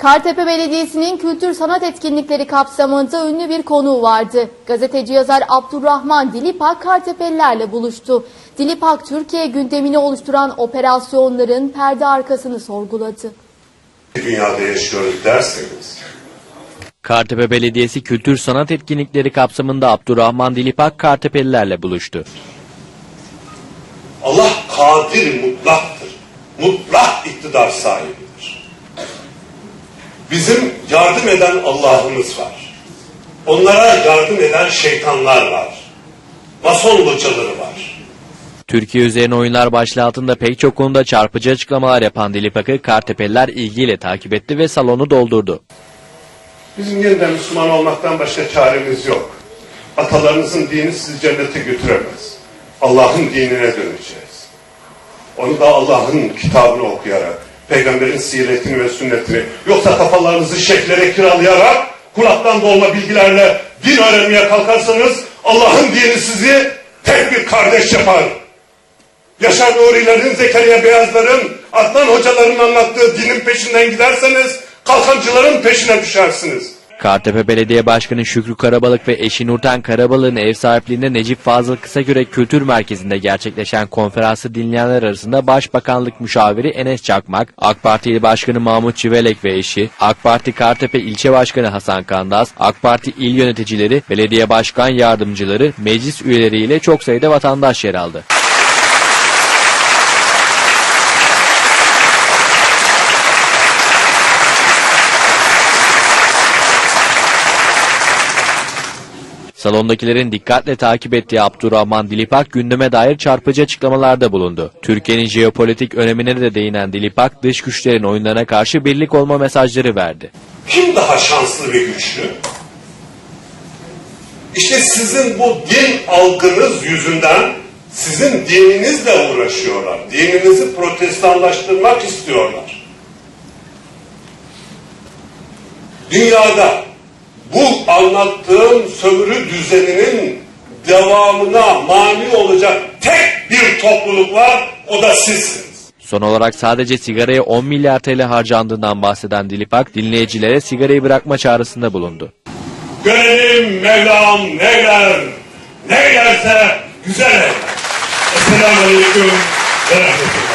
Kartepe Belediyesi'nin kültür sanat etkinlikleri kapsamında ünlü bir konuğu vardı. Gazeteci yazar Abdurrahman Dilipak Kartepelilerle buluştu. Dilipak Türkiye gündemini oluşturan operasyonların perde arkasını sorguladı. dünyada yaşıyoruz derseniz Kartepe Belediyesi kültür sanat etkinlikleri kapsamında Abdurrahman Dilipak Kartepelilerle buluştu. Allah kadir mutlaktır. Mutlak iktidar sahibidir. Bizim yardım eden Allah'ımız var. Onlara yardım eden şeytanlar var. Mason locaları var. Türkiye üzerine oyunlar başlığı altında pek çok konuda çarpıcı açıklamalar yapan Dilipak'ı Kartepeliler ilgiyle takip etti ve salonu doldurdu. Bizim yeniden Müslüman olmaktan başka çaremiz yok. Atalarınızın dini sizi cennete götüremez. Allah'ın dinine döneceğiz. Onu da Allah'ın kitabını okuyarak, peygamberin siretini ve sünnetini, yoksa kafalarınızı şeklere kiralayarak, kulaktan dolma bilgilerle din öğrenmeye kalkarsanız, Allah'ın dini sizi tek bir kardeş yapar. Yaşar Nuri'lerin, Zekeriya Beyazlar'ın, Adnan Hocaların anlattığı dinin peşinden giderseniz, kalkancıların peşine düşersiniz. Kartepe Belediye Başkanı Şükrü Karabalık ve eşi Nurten Karabalık'ın ev sahipliğinde Necip Fazıl Kısakürek Kültür Merkezi'nde gerçekleşen konferansı dinleyenler arasında Başbakanlık Müşaviri Enes Çakmak, AK Parti İl Başkanı Mahmut Civelek ve eşi, AK Parti Kartepe İlçe Başkanı Hasan Kandaz, AK Parti il yöneticileri, belediye başkan yardımcıları, meclis üyeleriyle çok sayıda vatandaş yer aldı. Salondakilerin dikkatle takip ettiği Abdurrahman Dilipak gündeme dair çarpıcı açıklamalarda bulundu. Türkiye'nin jeopolitik önemine de değinen Dilipak dış güçlerin oyunlarına karşı birlik olma mesajları verdi. Kim daha şanslı ve güçlü? İşte sizin bu din algınız yüzünden sizin dininizle uğraşıyorlar. Dininizi protestanlaştırmak istiyorlar. Dünyada bu anlattığım sömürü düzeninin devamına mani olacak tek bir topluluk var, o da sizsiniz. Son olarak sadece sigaraya 10 milyar TL harcandığından bahseden Dilipak dinleyicilere sigarayı bırakma çağrısında bulundu. Görelim Mevlam neyler, neylerse güzel eyler. Esselamu Aleyküm ve Rahmetullah.